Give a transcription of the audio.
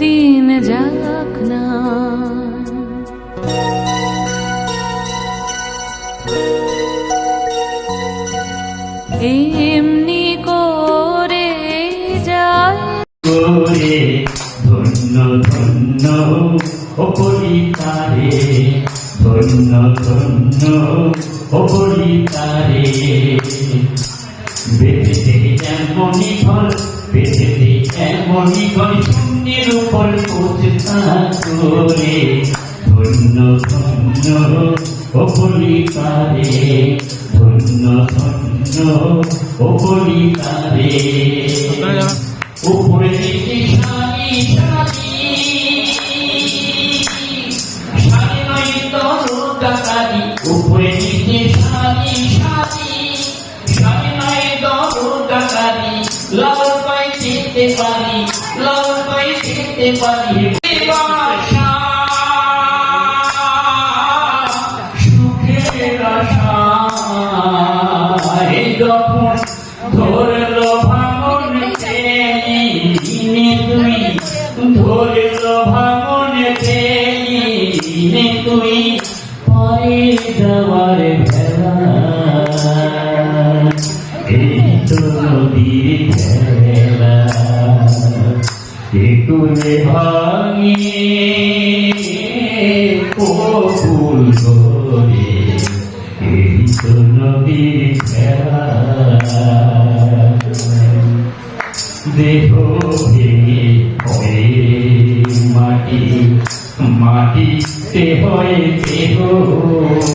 দিন যাক না। এমনি করে যায়। করে ধন্য ধন্য অপরিতারে ধন্য ধন্য অপরিতারে বেঁধে ফল বেঁধে এমনই ফল শূন্যের উপর করে ধন্য ধন্য অপরিতারে ধন্য ধন্য অপরিতারে উপরে দিকে শাড়ি শাড়ি। শাড়ি নয় তরু টাকারি উপরে দিকে শাড়ি শাড়ি। শাড়ি নয় তরু টাকারি লাল পাই যেতে পারি যেতে পারি সুখের আশা যখন ধরলো ভাঙন তুই ধরলো ভাঙন তুই পরে যাওয়ার ভেলা এই তো নদীর খেলা একুলে ভাঙে, কবুল করে। এই তো নদীর খেলা। দেহ ভেঙে হয়ে মাটি, মাটিতে হয়ে দেহ।